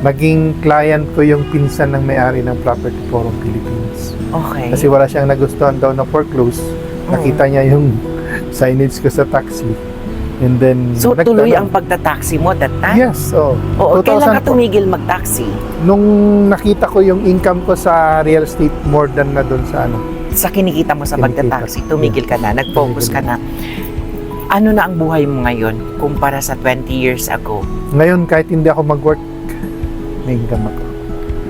Naging client ko yung pinsan ng may-ari ng Property Forum Philippines. Okay. Kasi wala siyang nagustuhan daw na foreclose. Nakita niya yung signage ko sa taxi. And then, so, nagtanong. tuloy ang pagta-taxi mo that time? Yes, oh. Oo, kailan ka 2004. tumigil mag-taxi? Nung nakita ko yung income ko sa real estate more than na doon sa ano. Sa kinikita mo sa Kinikita. pagta-taxi, tumigil ka na, nag-focus ka na. Ano na ang buhay mo ngayon kumpara sa 20 years ago? Ngayon, kahit hindi ako mag-work, may income ako.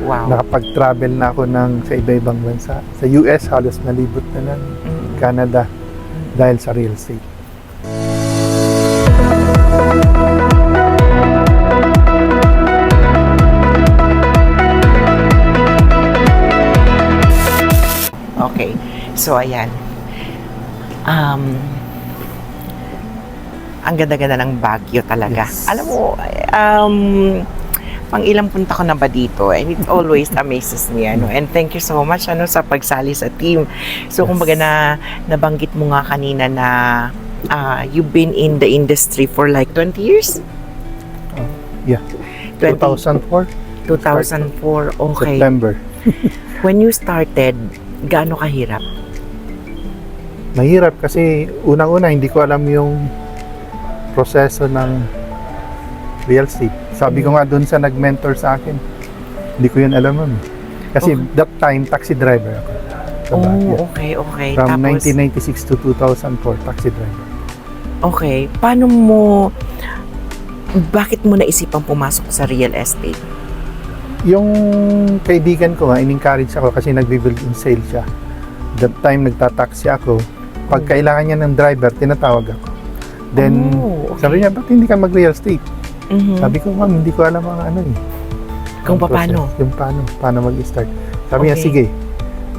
Wow. Nakapag-travel na ako ng sa iba-ibang bansa. Sa US, halos nalibot na lang. Mm. Canada, dahil sa real estate. Okay. So, ayan. Um, ang ganda-ganda ng Baguio talaga. Yes. Alam mo, um, pang ilang punta ko na ba dito and it always amazes me ano and thank you so much ano sa pagsali sa team so Yes. kumbaga na nabanggit mo nga kanina na ah, you've been in the industry for like 20 years Yeah. 20, 2004, 2004 okay September. when you started gaano kahirap Mahirap kasi unang-una hindi ko alam yung proseso ng real estate. Sabi ko nga doon sa nag-mentor sa akin, hindi ko yun alam nun. Kasi Okay. that time, taxi driver ako. Sa oh Baguio. okay okay From tapos 1996 to 2004, taxi driver. okay paano mo bakit mo naisipang pumasok sa real estate Yung kaibigan ko nga, in-encourage ako kasi nagbi-build in sale siya. That time, nagtataxi ako. Pag Mm. kailangan niya ng driver, tinatawag ako. Then, Oh, okay. sabi niya, ba't hindi ka mag-real estate? Mhm. Sabi ko, ma'am, hindi ko alam ang ano eh. Kung ang paano? process, Yung paano, paano mag-start. Sabi niya, Okay. sige,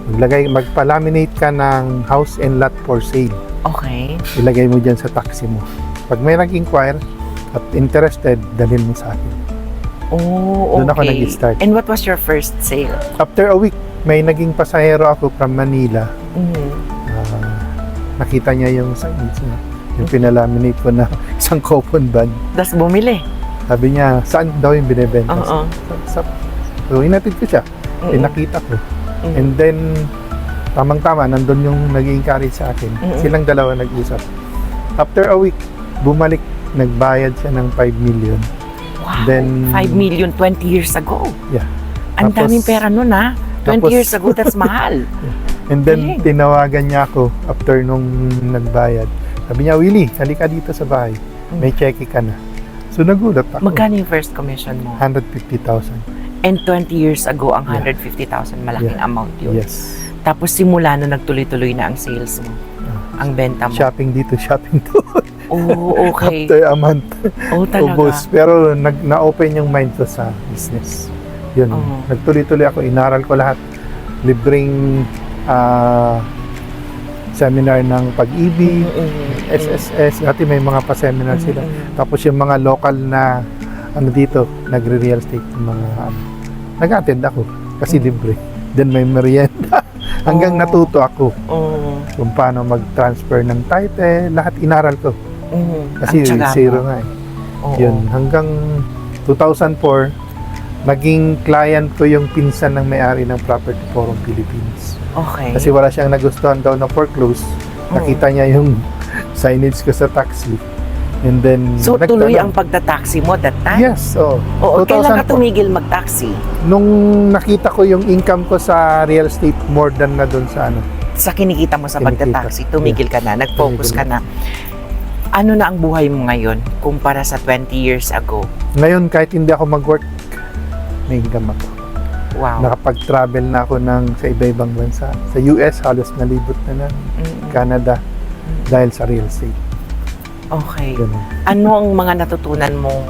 maglagay, magpa-laminate ka ng house and lot for sale. okay Ilagay mo dyan sa taxi mo. Pag may nag-inquire at interested, dalhin mo sa akin. oh okay Doon ako nag-start. and what was your first sale After a week, may naging pasahero ako from Manila. Mhm. Ah, nakita niya yung signage niya. Yung pinalaminate ko na isang coupon van. tas bumili Sabi niya, saan daw yung binibenta? Oo. Sa, sa, so, inatid ko siya. Eh, Mhm. nakita ko. Mhm. And then, tamang-tama, nandun yung nag-encourage sa akin. Mm-mm. Silang dalawa nag-usap. After a week, bumalik, nagbayad siya ng 5 million. wow then- 5 million 20 years ago Yeah. ang Tapos- daming pera nun ha 20 Tapos- years ago that's mahal And then, Galing. tinawagan niya ako after nung nagbayad. Sabi niya, Willie, halika dito sa bahay. May cheque ka na. So, nagulat ako. magkano yung first commission mo 150,000. and 20 years ago ang Yeah. 150,000 malaking Yeah. amount yun Yes. tapos simula na nagtuloy-tuloy na ang sales mo Ah. ang benta mo Shopping dito, shopping doon. oh okay After a month, oh talaga ubos. Pero nag, na-open yung mind ko sa business. Yun. Oo. Nagtuloy-tuloy ako. Inaral ko lahat. Libreng ah, seminar ng pag-ibig, Mm-mm. SSS. Dati may mga pa-seminar sila. Mm-mm. Tapos yung mga local na ano dito, nagre-real estate mga ano. Nag-attend ako kasi Mm. libre. Then may merienda. Hanggang Oh. natuto ako Oo. kung paano mag-transfer ng title. Lahat inaral ko. Mm. Kasi zero nga eh. Yun, hanggang 2004, naging client ko yung pinsan ng may-ari ng Property Forum Philippines. Okay. Kasi wala siyang nagustuhan daw na foreclose. Nakita niya yung signage ko sa taxi. And then, so, tuloy ang nagtanong. pagta-taxi mo that time? Yes, oh. Oo, kailan ka 2004. tumigil mag-taxi? Nung nakita ko yung income ko sa real estate more than na doon sa ano. Sa kinikita mo sa Kinikita. pagta-taxi, tumigil ka na, nag-focus ka na. Ano na ang buhay mo ngayon kumpara sa 20 years ago? Ngayon, kahit hindi ako mag-work, may ako. Wow. Nakapag-travel na ako ng sa iba-ibang bansa. Sa US, halos nalibot na lang. Mm, Canada, dahil sa real estate. Okay. Ganun. Ano ang mga natutunan mong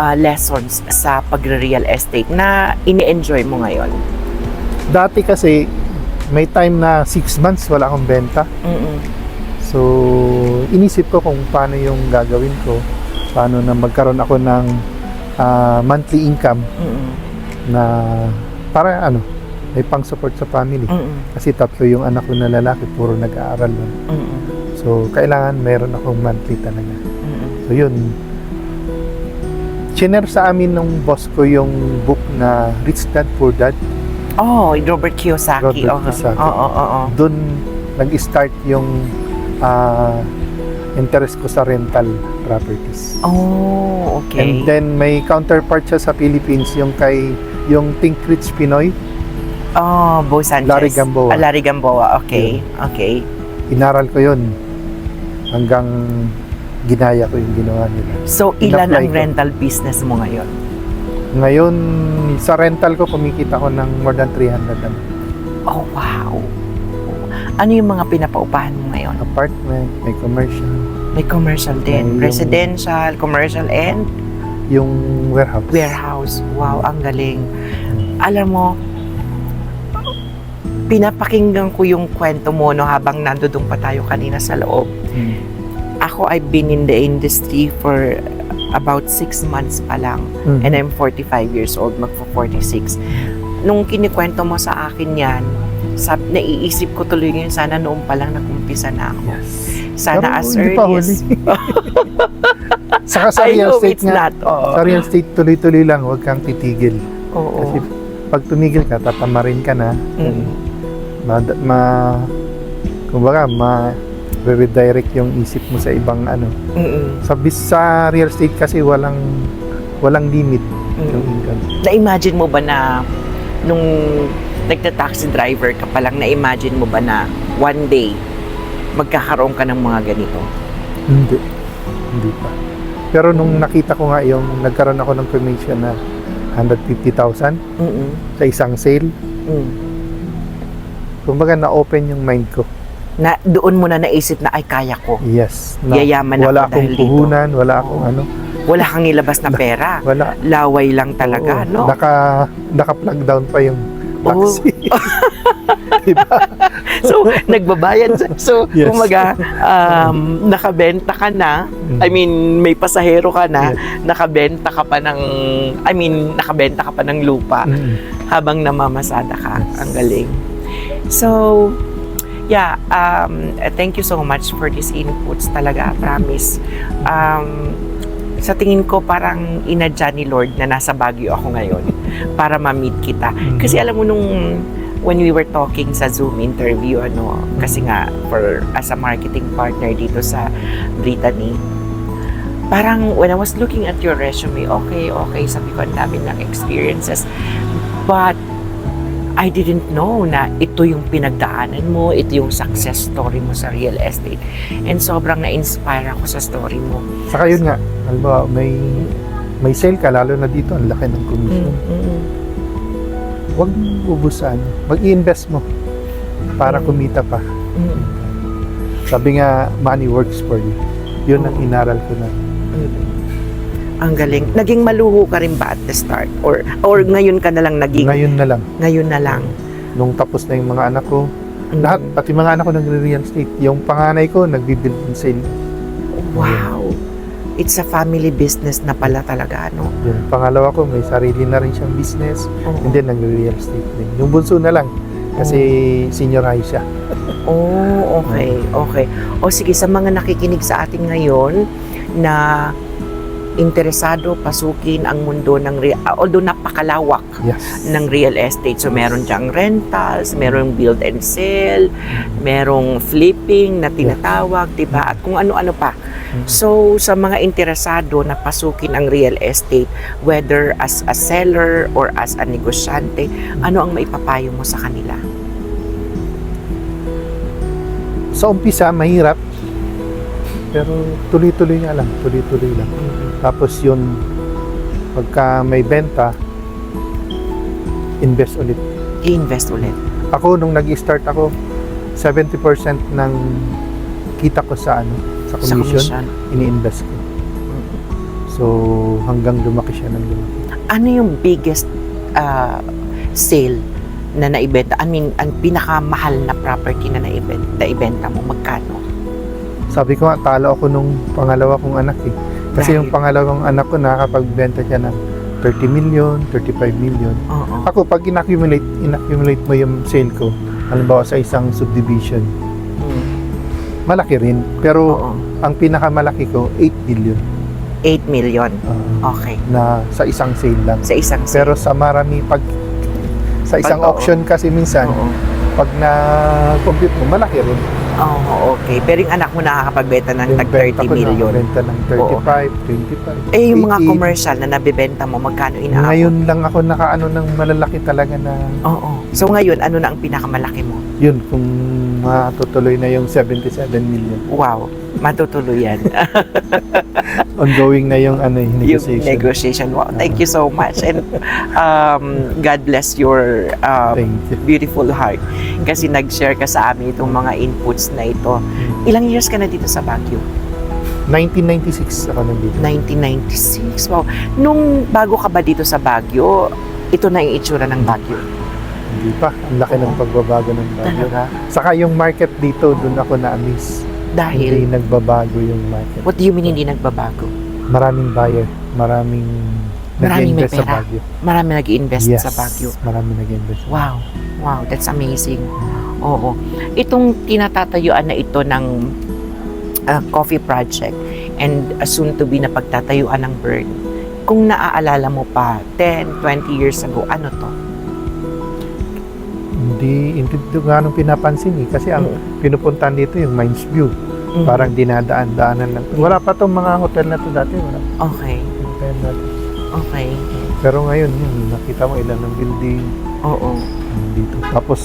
ah, lessons sa pagre-real estate na ini-enjoy mo ngayon? Dati kasi, may time na 6 months wala akong benta. Mm-mm. So, inisip ko kung paano yung gagawin ko. Paano na magkaroon ako ng ah, monthly income Mm-mm. Na para ano, may pang-support sa family. Mm-mm. Kasi tatlo yung anak ko na lalaki, puro nag-aaral lang. Mm-mm. So, kailangan meron akong monthly talaga. Mm-mm. So, yun. chiner sa amin nung boss ko yung book na Rich Dad Poor Dad. Oh, Robert Kiyosaki. Robert Oo. Kiyosaki. Oo, oo, oo. Doon nag-start yung ah, interest ko sa rental properties. Oh, okay. And then may counterpart siya sa Philippines yung kay yung Think Rich Pinoy. oh, Bo Sanchez. Larry Gamboa. Ah, Larry Gamboa. Okay. Okay. Inaral ko yun hanggang ginaya ko yung ginawa nila. So, ilan ang ko. rental business mo ngayon? Ngayon, sa rental ko, kumikita ko ng more than 300 ang Oh, wow. Ano yung mga pinapaupahan mo ngayon? apartment, may commercial, May commercial din. May yung- Residential, commercial, and yung warehouse. warehouse. Wow, ang galing. Alam mo, pinapakinggan ko yung kwento mo no, habang nandoon pa tayo kanina sa loob. Mm. Ako, I've been in the industry for about six months pa lang. Mm. And I'm 45 years old, magpo-46. Nung kinikwento mo sa akin yan, sab naiisip ko tuloy yun, sana noon pa lang nag-umpisa na ako. Yes. Sana Pero as early as... Saka sa I real know estate it's nga, not. Oo. sa real estate tuloy-tuloy lang, huwag kang titigil. Oo. Kasi pag tumigil ka, tatamarin ka na. Mm. Ma, ma kumbaga, ma redirect yung isip mo sa ibang ano. Mm-mm. Sa, sa real estate kasi walang walang limit yung Mm. income. Na-imagine mo ba na nung nagta-taxi driver ka pa lang, na-imagine mo ba na one day magkakaroon ka ng mga ganito? Hindi. Hindi pa. Pero nung nakita ko nga yung nagkaroon ako ng commission na 150,000 Mm-mm. sa isang sale, Mm. kumbaga na-open yung mind ko. Na doon mo na naisip na ay kaya ko. Yes. Na Yayaman ako wala dahil akong dito. puhunan, wala akong ano, Wala kang nilabas na pera. wala. Laway lang talaga, Oo. no? Naka, naka-plug down pa yung Taxi. So, nagbabayad. So, Yes. kumaga, um, nakabenta ka na. Mm. I mean, may pasahero ka na. Yes. Nakabenta ka pa ng, I mean, nakabenta ka pa ng lupa Mm. habang namamasada ka. Yes. Ang galing. So, yeah, um, thank you so much for these inputs talaga, promise. Um, sa tingin ko parang inadya ni Lord na nasa Baguio ako ngayon para ma-meet kita. Mm. Kasi alam mo nung when we were talking sa Zoom interview, ano, kasi nga for as a marketing partner dito sa Brittany, parang when I was looking at your resume, okay, okay, sabi ko ang dami ng experiences. But I didn't know na ito yung pinagdaanan mo, ito yung success story mo sa real estate. And sobrang na-inspire ako sa story mo. Saka yun nga, halimbawa, may may sale ka, lalo na dito, ang laki ng commission. Mm-mm. Huwag ubusan. Mag-i-invest mo para Mm. kumita pa. Mm-mm. Sabi nga, money works for you. Yun ang inaral ko na. Mm. Ang galing. Naging maluho ka rin ba at the start? Or or ngayon ka na lang naging Ngayon na lang, ngayon na lang? nung tapos na yung mga anak ko, Mm. lahat, pati mga anak ko nagre-real estate. Yung panganay ko, nagbibuild and sale. Wow. It's a family business na pala talaga, no? Yung pangalawa ko, may sarili na rin siyang business. Oo. And then, nagre-real estate din. Yung bunso na lang, kasi senior high siya. Oh, okay, okay. O sige, sa mga nakikinig sa atin ngayon na interesado pasukin ang mundo ng real, although napakalawak Yes. ng real estate. So, meron diyang rentals, merong build and sell, merong flipping na tinatawag, di ba? At kung ano-ano pa. So, sa mga interesado na pasukin ang real estate, whether as a seller or as a negosyante, ano ang maipapayo mo sa kanila? Sa umpisa, mahirap. Pero tuloy-tuloy nga lang. Tuloy-tuloy lang. Tapos yun, pagka may benta, invest ulit. I-invest ulit. Ako, nung nag-start ako, 70% ng kita ko sa ano, sa Sa commission, commission. ini-invest ko. So, hanggang lumaki siya ng lumaki. Ano yung biggest uh, sale na naibenta? I mean, ang pinakamahal na property na naibenta, naibenta mo, magkano? Sabi ko nga, talo ako nung pangalawa kong anak eh. Kasi Dahil? yung pangalawang anak ko, nakakapagbenta siya ng 30 million, 35 million. Oo. Ako, pag in-accumulate, in-accumulate mo yung sale ko, halimbawa sa isang subdivision, Mm. malaki rin. Pero Oo. ang pinakamalaki ko, 8 billion. 8 million. Ah, Okay. na sa isang sale lang. Sa isang Pero sa marami pag sa isang Pag- oo. auction kasi minsan Oo. pag na compute mo malaki rin. Oo, okay. Pero yung anak mo nakakapagbenta ng tag benta 30 ko million. Benta ng 35, 25. Eh, yung mga 80. commercial na nabibenta mo, magkano inaabot? Ngayon lang ako nakaano ng malalaki talaga na Oo. So ngayon, ano na ang pinakamalaki mo? Yun kung matutuloy na yung 77 million. Wow, matutuloy yan. Ongoing na yung ano yung yung negotiation. negotiation. Wow, thank you so much. And um, God bless your um, you. beautiful heart. Kasi nag-share ka sa amin itong mga inputs na ito. Ilang years ka na dito sa Baguio? 1996 ako nandito. 1996. Wow. Nung bago ka ba dito sa Baguio, ito na yung itsura ng Baguio. Hindi pa. Ang laki ng pagbabago ng Baguio. Talaga? Saka yung market dito, doon ako na-amaze. Dahil, Hindi nagbabago yung market. what do you mean hindi nagbabago? Maraming buyer. Maraming Maraming may nag-invest sa pera. Baguio. Marami nag-invest Yes. sa Baguio. Marami nag-invest. Wow. Wow, that's amazing. Oo. Itong tinatatayuan na ito ng uh, coffee project and uh, soon to be na pagtatayuan ng Burn. Kung naaalala mo pa, 10, 20 years ago, ano to? Hindi, hindi ito ganong pinapansin eh. Kasi ang Mm. pinupuntahan dito yung Mines View. Mm. Parang dinadaan-daanan lang. Wala pa tong mga hotel na to dati. Wala Okay. hotel na to. Okay. Pero ngayon, yun, nakita mo ilan ng building Oo. dito. Tapos,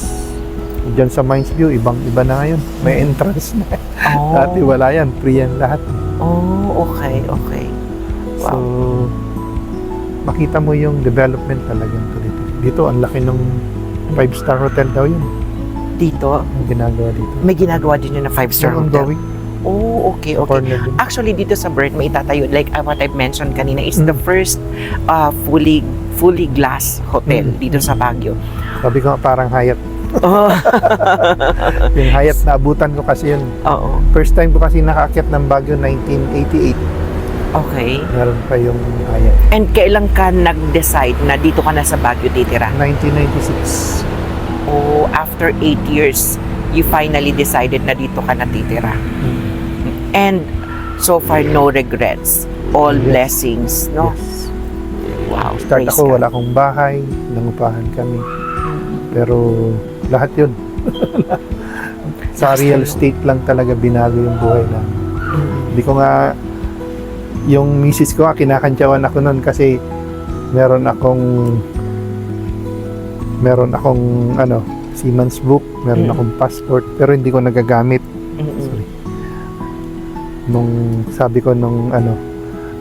dyan sa Mines View, ibang-iba na ngayon. May entrance na. Oh. Dati wala yan. Free yan lahat. Oh, okay, okay. So, makita mo yung development talagang tuloy. Dito, ang laki ng five-star hotel daw yun. Dito, Ang ginagawa dito. may ginagawa din yun na five-star Yung hotel. ongoing, Oh, okay, okay. Actually, dito sa Bird, may itatayo. Like uh, what I've mentioned kanina, is the Mm. first uh, fully fully glass hotel Mm. dito sa Baguio. Sabi ko parang Hyatt. Oh, Yung Hyatt, naabutan ko kasi yun. oo. First time ko kasi nakakit ng Baguio, 1988. Okay. Meron pa yung Hyatt. And kailan ka nag-decide na dito ka na sa Baguio titira? 1996. O after 8 years, you finally decided na dito ka na titira? And so far, no regrets. All Yes. blessings, no? Yes. Wow. Start praise ako, God. wala akong bahay, nangupahan kami. Pero lahat yun. Sa real estate lang talaga binago yung buhay na. Hindi ko nga, yung misis ko nga, kinakantyawan ako nun kasi meron akong meron akong ano, Siemens book, meron Mm. akong passport, pero hindi ko nagagamit. Mm-mm. Sorry. Nung sabi ko nung ano,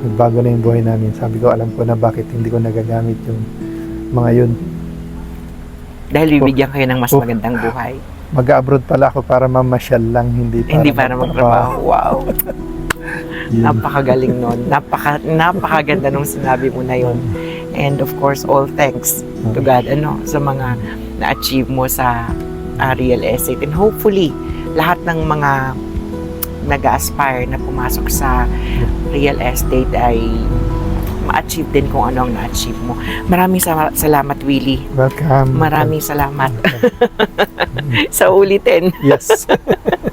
nagbago na yung buhay namin, sabi ko alam ko na bakit hindi ko nagagamit yung mga yun. Dahil bibigyan kayo ng mas Oh. magandang buhay. Mag-abroad pala ako para mamasyal lang, hindi para, Hindi para magtrabaho. Wow. Napakagaling nun. Napaka, napakaganda nung sinabi mo na yun. And of course, all thanks to God ano, sa mga na-achieve mo sa ah, real estate. And hopefully, lahat ng mga nag-aspire na pumasok sa real estate ay ma-achieve din kung ano ang na-achieve mo. Maraming sa- salamat, Willie. Welcome. Maraming salamat sa ulitin. Yes.